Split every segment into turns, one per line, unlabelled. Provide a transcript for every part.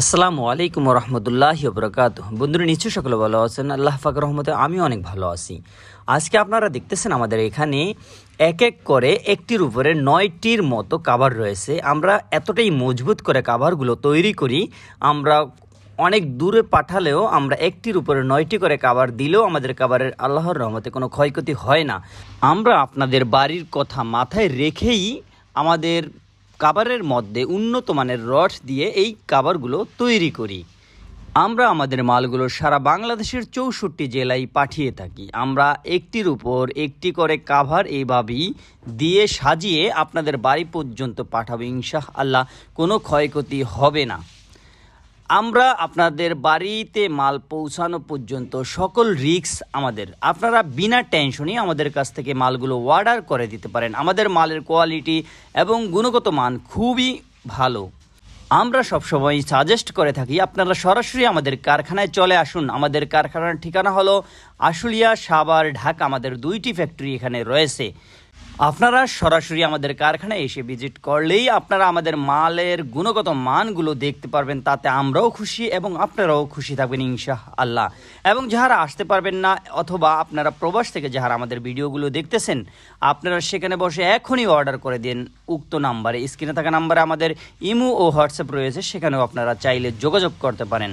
আসসালামু আলাইকুম রহমতুল্লাহ বরকাত বন্ধুরা নিশ্চয় সকলে ভালো আছেন? আল্লাহ ফাক রহমতে আমিও অনেক ভালো আছি। আজকে আপনারা দেখতেছেন আমাদের এখানে এক এক করে একটির উপরে নয়টির মতো কাভার রয়েছে। আমরা এতটাই মজবুত করে কাভারগুলো তৈরি করি, আমরা অনেক দূরে পাঠালেও আমরা একটির উপরে নয়টি করে কাভার দিলেও আমাদের কাভারের আল্লাহর রহমতে কোনো ক্ষয়ক্ষতি হয় না। আমরা আপনাদের বাড়ির কথা মাথায় রেখেই আমাদের কাভারের মধ্যে উন্নত মানের রড দিয়ে এই কাভারগুলো তৈরি করি। আমরা আমাদের মালগুলো সারা বাংলাদেশের চৌষট্টি জেলায় পাঠিয়ে থাকি। আমরা একটির উপর একটি করে কাভার এইভাবেই দিয়ে সাজিয়ে আপনাদের বাড়ি পর্যন্ত পাঠাবো ইনশাহ আল্লাহ কোনো ক্ষয়ক্ষতি হবে না। আমরা আপনাদের বাড়িতে মাল পৌঁছানো পর্যন্ত সকল রিস্ক আমাদের। আপনারা বিনা টেনশনই আমাদের কাছ থেকে মালগুলো অর্ডার করে দিতে পারেন। আমাদের মালের কোয়ালিটি এবং গুণগত মান খুবই ভালো। আমরা সবসময় সাজেস্ট করে থাকি, আপনারা সরাসরি আমাদের কারখানায় চলে আসুন। আমাদের কারখানার ঠিকানা হলো আশুলিয়া সাভার, ঢাকা। আমাদের দুইটি ফ্যাক্টরি এখানে রয়েছে। আপনারা সরাসরি আমাদের কারখানায় এসে ভিজিট করলেই আপনারা আমাদের মালের গুণগত মানগুলো দেখতে পারবেন, তাতে আমরাও খুশি এবং আপনারাও খুশি থাকবেন ইনশাহ আল্লাহ এবং যারা আসতে পারবেন না অথবা আপনারা প্রবাস থেকে যারা আমাদের ভিডিওগুলো দেখতেছেন, আপনারা সেখানে বসে এখনই অর্ডার করে দিন। উক্ত নাম্বারে স্ক্রিনে থাকা নাম্বারে আমাদের ইমো ও হোয়াটসঅ্যাপ রয়েছে, সেখানেও আপনারা চাইলে যোগাযোগ করতে পারেন।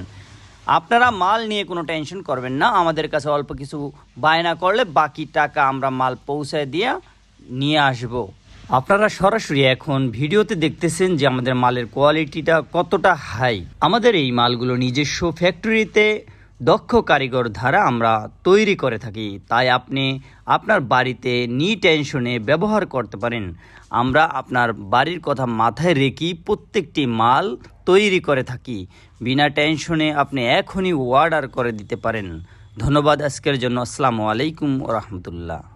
আপনারা মাল নিয়ে কোনো টেনশন করবেন না, আমাদের কাছে অল্প কিছু বায়না করলে বাকি টাকা আমরা মাল পৌঁছায় দিয়ে নিয়ে আসব। আপনারা সরাসরি এখন ভিডিওতে দেখতেছেন যে আমাদের মালের কোয়ালিটিটা কতটা হাই। আমাদের এই মালগুলো নিজস্ব ফ্যাক্টরিতে দক্ষ কারিগর দ্বারা আমরা তৈরি করে থাকি। তাই আপনি আপনার বাড়িতে নি টেনশনে ব্যবহার করতে পারেন। আমরা আপনার বাড়ির কথা মাথায় রেখেই প্রত্যেকটি মাল তৈরি করে থাকি। বিনা টেনশনে আপনি এখনই অর্ডার করে দিতে পারেন। ধন্যবাদ, আজকের জন্য। আসসালামু আলাইকুম রহমতুল্লাহ।